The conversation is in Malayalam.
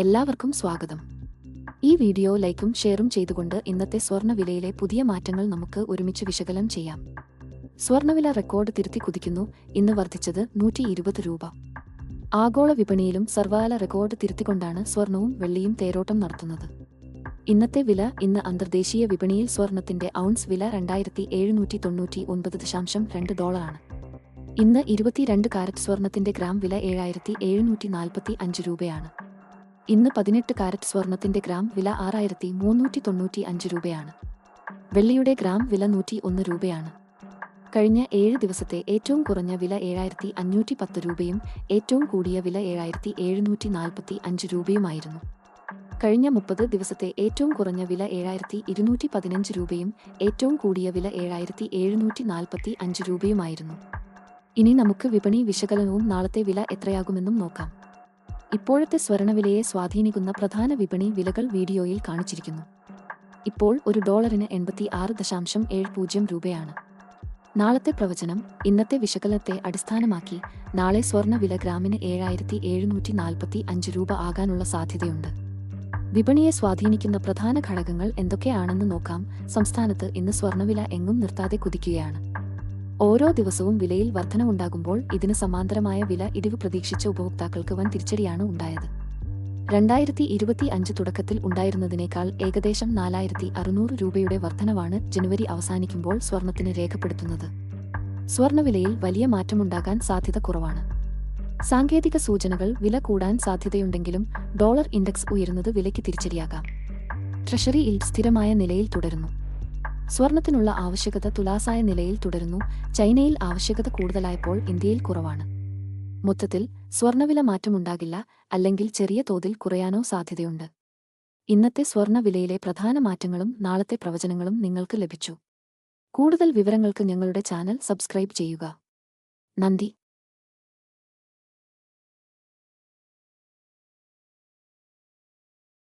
എല്ലാവർക്കും സ്വാഗതം. ഈ വീഡിയോ ലൈക്കും ഷെയറും ചെയ്തുകൊണ്ട് ഇന്നത്തെ സ്വർണവിലയിലെ പുതിയ മാറ്റങ്ങൾ നമുക്ക് ഒരുമിച്ച് വിശകലനം ചെയ്യാം. സ്വർണവില റെക്കോർഡ് തിരുത്തി കുതിക്കുന്നു. ഇന്ന് വർദ്ധിച്ചത് നൂറ്റി ഇരുപത് രൂപ. ആഗോള വിപണിയിലും സർവകാല റെക്കോർഡ് തിരുത്തിക്കൊണ്ടാണ് സ്വർണവും വെള്ളിയും തേരോട്ടം നടത്തുന്നത്. ഇന്നത്തെ വില ഇന്ന് അന്തർദേശീയ വിപണിയിൽ സ്വർണത്തിന്റെ ഔൺസ് വില രണ്ടായിരത്തി എഴുന്നൂറ്റി തൊണ്ണൂറ്റി ഒൻപത് ദശാംശം രണ്ട് ഡോളറാണ്. ഇന്ന് ഇരുപത്തിരണ്ട് കാരറ്റ് സ്വർണത്തിന്റെ ഗ്രാം വില ഏഴായിരത്തി എഴുന്നൂറ്റി നാൽപ്പത്തി അഞ്ച് രൂപയാണ്. ഇന്ന് പതിനെട്ട് കാരറ്റ് സ്വർണത്തിന്റെ ഗ്രാം വില ആറായിരത്തി മുന്നൂറ്റി തൊണ്ണൂറ്റി അഞ്ച് രൂപയാണ്. വെള്ളിയുടെ ഗ്രാം വില നൂറ്റി ഒന്ന് രൂപയാണ്. കഴിഞ്ഞ ഏഴ് ദിവസത്തെ ഏറ്റവും കുറഞ്ഞ വില ഏഴായിരത്തി അഞ്ഞൂറ്റി പത്ത് രൂപയും ഏറ്റവും കൂടിയ വില ഏഴായിരത്തി എഴുന്നൂറ്റി നാൽപ്പത്തി അഞ്ച് രൂപയുമായിരുന്നു. കഴിഞ്ഞ മുപ്പത് ദിവസത്തെ ഏറ്റവും കുറഞ്ഞ വില ഏഴായിരത്തി ഇരുന്നൂറ്റി പതിനഞ്ച് രൂപയും ഏറ്റവും കൂടിയ വില ഏഴായിരത്തി എഴുന്നൂറ്റി നാൽപ്പത്തി അഞ്ച് രൂപയുമായിരുന്നു. ഇനി നമുക്ക് വിപണി വിശകലനവും നാളത്തെ വില എത്രയാകുമെന്നും നോക്കാം. ഇപ്പോഴത്തെ സ്വർണവിലയെ സ്വാധീനിക്കുന്ന പ്രധാന വിപണി വിലകൾ വീഡിയോയിൽ കാണിച്ചിരിക്കുന്നു. ഇപ്പോൾ ഒരു ഡോളറിന് എൺപത്തി ആറ് ദശാംശം ഏഴ് പൂജ്യം രൂപയാണ്. നാളത്തെ പ്രവചനം ഇന്നത്തെ വിശകലനത്തെ അടിസ്ഥാനമാക്കി നാളെ സ്വർണ വില ഗ്രാമിന് ഏഴായിരത്തി എഴുന്നൂറ്റി നാൽപ്പത്തി അഞ്ച് രൂപ ആകാനുള്ള സാധ്യതയുണ്ട്. വിപണിയെ സ്വാധീനിക്കുന്ന പ്രധാന ഘടകങ്ങൾ എന്തൊക്കെയാണെന്ന് നോക്കാം. സംസ്ഥാനത്ത് ഇന്ന് സ്വർണവില എങ്ങും നിർത്താതെ കുതിക്കുകയാണ്. ഓരോ ദിവസവും വിലയിൽ വർധനവുണ്ടാകുമ്പോൾ ഇതിന് സമാന്തരമായ വില ഇടിവ് പ്രതീക്ഷിച്ച ഉപഭോക്താക്കൾക്ക് വൻ തിരിച്ചടിയാണ് ഉണ്ടായത്. രണ്ടായിരത്തി ഇരുപത്തി അഞ്ച് തുടക്കത്തിൽ ഉണ്ടായിരുന്നതിനേക്കാൾ ഏകദേശം നാലായിരത്തി അറുന്നൂറ് രൂപയുടെ വർധനവാണ് ജനുവരി അവസാനിക്കുമ്പോൾ സ്വർണത്തിന് രേഖപ്പെടുത്തുന്നത്. സ്വർണവിലയിൽ വലിയ മാറ്റമുണ്ടാകാൻ സാധ്യത കുറവാണ്. സാങ്കേതിക സൂചനകൾ വില കൂടാൻ സാധ്യതയുണ്ടെങ്കിലും ഡോളർ ഇൻഡെക്സ് ഉയരുന്നത് വിലയ്ക്ക് തിരിച്ചടിയാകാം. ട്രഷറി ഇൽഡ് സ്ഥിരമായ നിലയിൽ തുടരുന്നു. സ്വർണത്തിനുള്ള ആവശ്യകത തുലാസായ നിലയിൽ തുടരുന്നു. ചൈനയിൽ ആവശ്യകത കൂടുതലായപ്പോൾ ഇന്ത്യയിൽ കുറവാണ്. മൊത്തത്തിൽ സ്വർണവില മാറ്റമുണ്ടാകില്ല അല്ലെങ്കിൽ ചെറിയ തോതിൽ കുറയാനോ സാധ്യതയുണ്ട്. ഇന്നത്തെ സ്വർണവിലയിലെ പ്രധാന മാറ്റങ്ങളും നാളത്തെ പ്രവചനങ്ങളും നിങ്ങൾക്ക് ലഭിച്ചു. കൂടുതൽ വിവരങ്ങൾക്ക് ഞങ്ങളുടെ ചാനൽ സബ്സ്ക്രൈബ് ചെയ്യുക. നന്ദി.